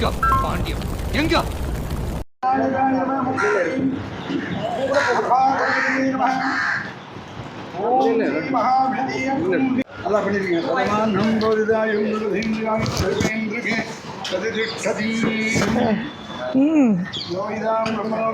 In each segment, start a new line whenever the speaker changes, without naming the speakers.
எங்க பாண்டியம் எங்க
நல்லா பண்ணிருக்கீங்க சதமானம் போதிதாயும் நிருதேந்திராய் சர்வேந்திரகே சதிதிஷ்டதி யோகிதாம் பிரம்மணோ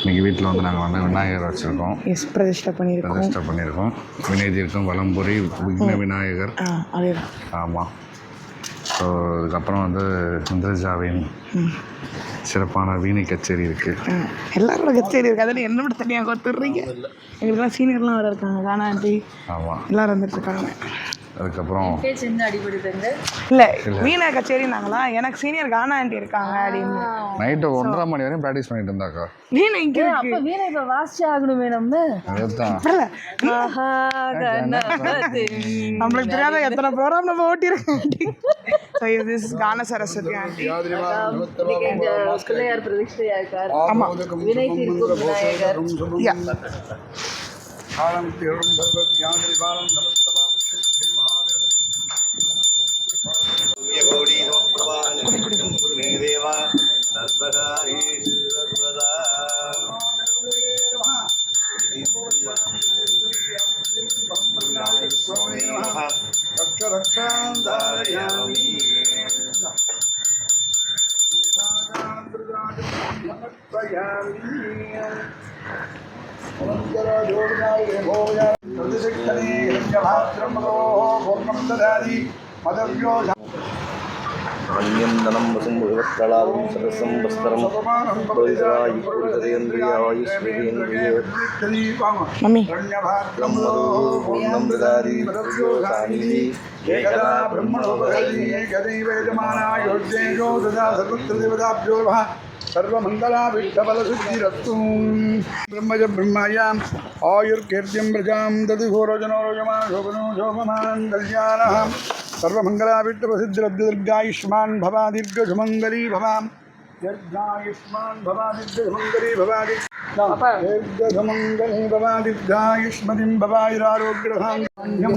இன்னைக்கு வீட்டில் வந்து நாங்கள் வந்து விநாயகர் வச்சுருக்கோம்.
எஸ் பிரதிஷ்டை பண்ணியிருக்கோம்.
ரெஜிஸ்டர் பண்ணியிருக்கோம். விநாயகருக்கும் வலம்புரி விக்ன விநாயகர். ஆமாம் ஸோ இதுக்கப்புறம் வந்து இந்திரஜாவின் சிறப்பான வீணை கச்சேரி இருக்குது
எல்லாரோட கச்சேரி இருக்கு. அதில் என்ன மட்டும் தனியாக கொடுத்துட்றீங்க எங்களுக்குலாம் சீனியர்லாம் வேறு இருக்காங்க. கானா ஆண்டி
ஆமாம்
எல்லாரும் வந்துட்டு இருக்காங்க.
அதுக்கப்புறம்
இல்லை வீணா கச்சேரி நாங்களா? எனக்கு சீனியர் கானா ஆண்டி இருக்காங்க அப்படின்னு.
நைட்டு ஒன்றரை மணி வரையும் ப்ராக்டிஸ் பண்ணிட்டு இருந்தாக்கா?
வீணை இங்கே
அப்ப வீணை இப்ப வாசிச்சு ஆகணுமே நம்ம.
நம்மளுக்கு தெரியாத எத்தனை ப்ரோக்ராம் நம்ம ஓட்டியிருக்கோம் ஸோ இது கான சரஸ்வதி ஆண்டி
இன்னைக்கு இந்த பிள்ளையார் பிரதிஷ்டையா இருக்கார்.
ஆமா.
வினை தீர்க்கும் விநாயகர்.
யா
காலம் பாலம்
अन्यन्दनं
वसुम्भुवत्कलां
सरसं वस्त्रं पूर्णं
ददाति एकदा ब्रह्मणो गदैवेदमानायोज्येजो ददा सर्वत्र देवताभ्यो नमः सर्वमङ्गलाभिष्टफलसिद्धिरस्तु ब्रह्मज ब्रह्मायाम् आयुर्कीर्तिं प्रजां दधिघोरोजनो रोजमान शोभनो शोभमानं कल्याणः सर्वमङ्गलाभिष्टप्रसिद्धिरब्धिर्गायुष्मान् भवा दीर्घसुमङ्गली भवां दीर्घायुष्मान् भवा दीर्घसुमङ्गली भवादि दीर्घसुमङ्गली भवा दीर्घायुष्मतिं भवायुरारोग्यधान्यं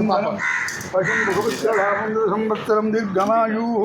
पशुं बहुपुत्रलाभं संवत्सरं दीर्घमायुः।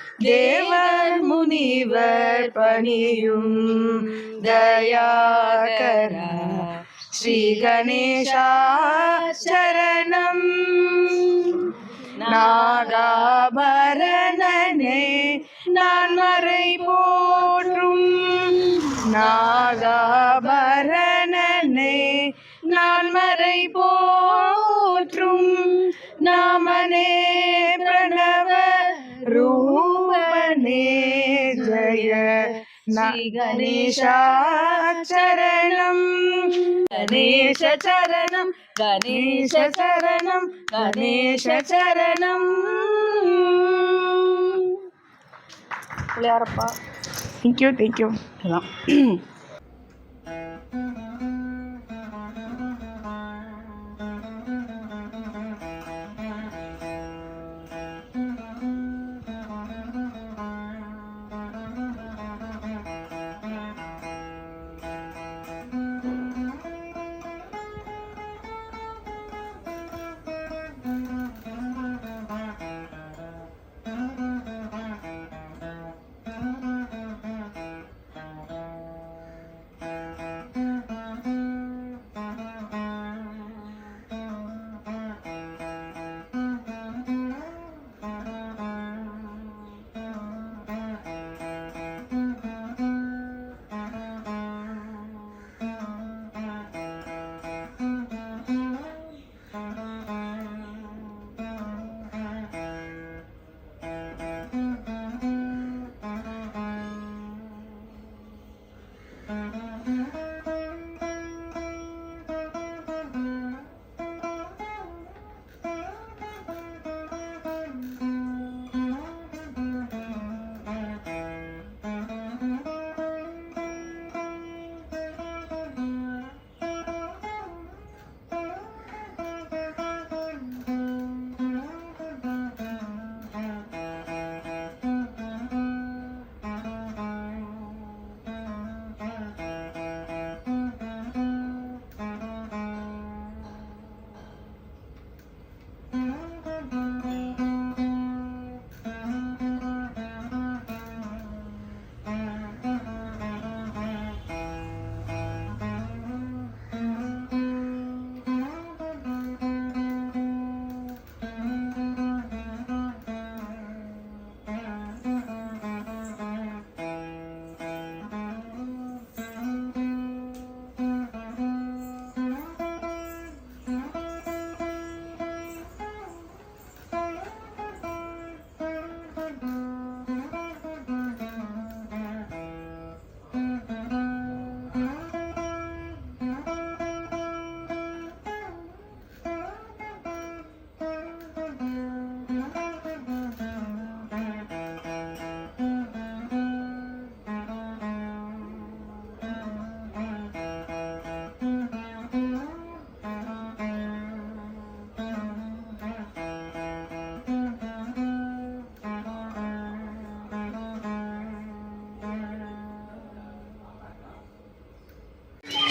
தேவர் முனிவர் பணியும் தயாகரா. ஸ்ரீ கணேஷா சரணம். நாகாபரணனே நான் மறை போற்றும். நாகாபரணனே நான் மறை போ ശ്രീ ഗണേശാചരണം. ഗണേശ ചരണം
ഗണേശ ചരണം ഗണേശ ചരണം thank you thank
you Thank you.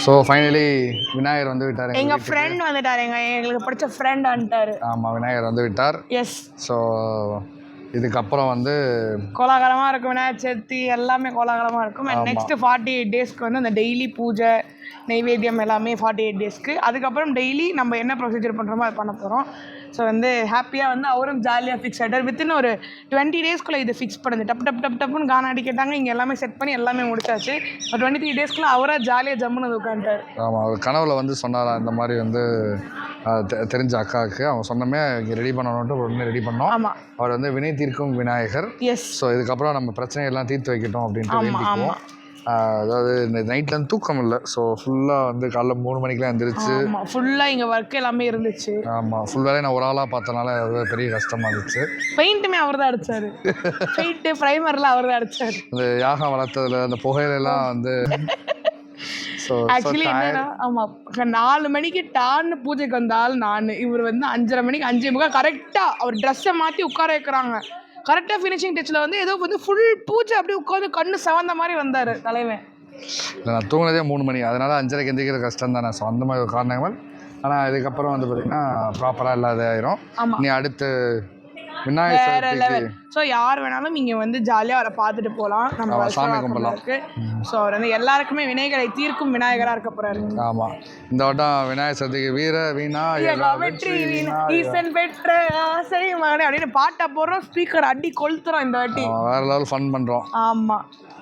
So finally Vinayagar வந்து விட்டார்
எங்க ஃப்ரெண்ட் வந்துட்டாரு. எங்க எங்களுக்கு பிடிச்ச ஃப்ரெண்ட் வந்துட்டாரு.
ஆமாம் விநாயகர் வந்து விட்டார்.
எஸ்
ஸோ இதுக்கப்புறம் வந்து
கோலாகலமா இருக்கும். விநாயகர் சதுர்த்தி எல்லாமே கோலாகலமா இருக்கும். அண்ட் நெக்ஸ்ட் ஃபார்ட்டி எயிட் டேஸ்க்கு வந்து அந்த டெய்லி பூஜை நெய்வேத்தியம் எல்லாமே ஃபார்ட்டி எயிட் டேஸ்க்கு அதுக்கப்புறம் டெய்லி நம்ம என்ன ப்ரொசீஜர் பண்ணுறோமோ அதை பண்ண போகிறோம் ஸோ வந்து ஹாப்பியாக வந்து அவரும் ஜாலியாக ஃபிக்ஸ் ஆகிட்டார் வித்தின் ஒரு டுவெண்ட்டி டேஸ்க்குள்ளே இது ஃபிக்ஸ் பண்ணுது. டப் டப் டப் டப்புன்னு கானா அடி கேட்டாங்க இங்கே எல்லாமே செட் பண்ணி எல்லாமே முடிச்சாச்சு. டுவெண்ட்டி த்ரீ டேஸ்க்குள்ள அவராக ஜாலியாக ஜம்முன்னு உட்காந்துட்டார்
ஆமாம் அவர் கனவுல வந்து சொன்னாரா இந்த மாதிரி வந்து தெரிஞ்ச அக்காவுக்கு. அவங்க சொன்னமே இங்கே ரெடி பண்ணணுன்ட்டு உடனே ரெடி பண்ணோம்.
ஆமாம்
அவர் வந்து வினை தீர்க்கும் விநாயகர்.
எஸ்
ஸோ இதுக்கப்புறம் நம்ம பிரச்சனையெல்லாம் தீர்த்து வைக்கட்டும் அப்படின்ட்டு
ஆமா,
வேண்டிக்குவோம். ஆஹ் அதாவது இந்த நைட்லேருந்து தூக்கம் இல்லை. ஸோ ஃபுல்லாக வந்து காலைல மூணு மணிக்கெலாம் எந்திரிச்சு
ஆமாம் ஃபுல்லாக இங்கே ஒர்க் எல்லாமே இருந்துச்சு.
ஆமாம் ஃபுல் வேலையை நான் ஒரு ஆளாக பார்த்தனால அது பெரிய கஷ்டமாக இருந்துச்சு.
பெயிண்ட்டுமே அவர் தான் அடிச்சாரு. பெயிண்ட்டு ப்ரைமர்லாம் அவர் தான் அடிச்சாரு.
இந்த யாகம் வளர்த்ததுல அந்த புகையிலெல்லாம் வந்து
ஆக்சுவலி என்னன்னா ஆமா. நாலு மணிக்கு டான்னு பூஜைக்கு வந்தால் நான் இவர் வந்து அஞ்சரை மணிக்கு அஞ்சே முக்கால் கரெக்டாக அவர் ட்ரெஸ்ஸை மாற்றி உட்கார வைக்கிறாங்க. கரெக்டாக ஃபினிஷிங் டச்சில் வந்து ஏதோ வந்து ஃபுல் பூஜை அப்படியே உட்காந்து கண்ணு செவந்த மாதிரி வந்தார் தலைவன்.
இல்லை நான் தூங்கினதே மூணு மணி. அதனால் அஞ்சரைக்கு எந்திரிக்கிறது கஷ்டம் தானே. ஸோ அந்த மாதிரி ஒரு காரணங்கள் ஆனால் இதுக்கப்புறம் வந்து பார்த்திங்கன்னா ப்ராப்பராக இல்லாத ஆயிரும். நீ அடுத்து விநாயகர் சதுர்த்திக்கு
ஸோ யார் வேணாலும் இங்கே வந்து ஜாலியாக அவரை பார்த்துட்டு போகலாம் நம்ம வருஷம். இருக்கு. ஸோ அவர் வந்து எல்லாருக்குமே வினைகளை தீர்க்கும் விநாயகராக இருக்க போறாரு.
ஆமாம் இந்த வட்டம் விநாயகர் சதுர்த்திக்கு வீர
வெற்றி
வெற்றி
வீண-
விநாயகா
ஈசன் பெற்ற ஆசை மகனே அப்படின்னு பாட்டா போடுறோம் ஸ்பீக்கர் அடி கொளுத்துறோம் இந்த வாட்டி.
வேற லெவல் ஃபன் பண்ணுறோம்
ஆமா.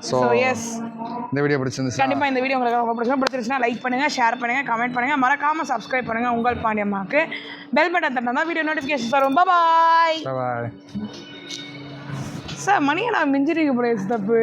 ஸோ எஸ்
இந்த வீடியோ பிடிச்சிருந்துச்சு
கண்டிப்பா இந்த வீடியோ உங்களுக்கு ரொம்ப பிடிச்சிருந்தா பிடிச்சிருச்சுன்னா லைக் பண்ணுங்க ஷேர் பண்ணுங்க கமெண்ட் பண்ணுங்க. மறக்காம சப்ஸ்கிரைப் பண்ணுங்க உங்கள் பாண்டியம்மாக்கு பெல் பட்டன் தட்டினா தான் வீடியோ நோட்டிஃபிகேஷன் வரும். பாய்
பாய்
சார் மணியை நான் மிஞ்சிருக்க போறேன் தப்பு.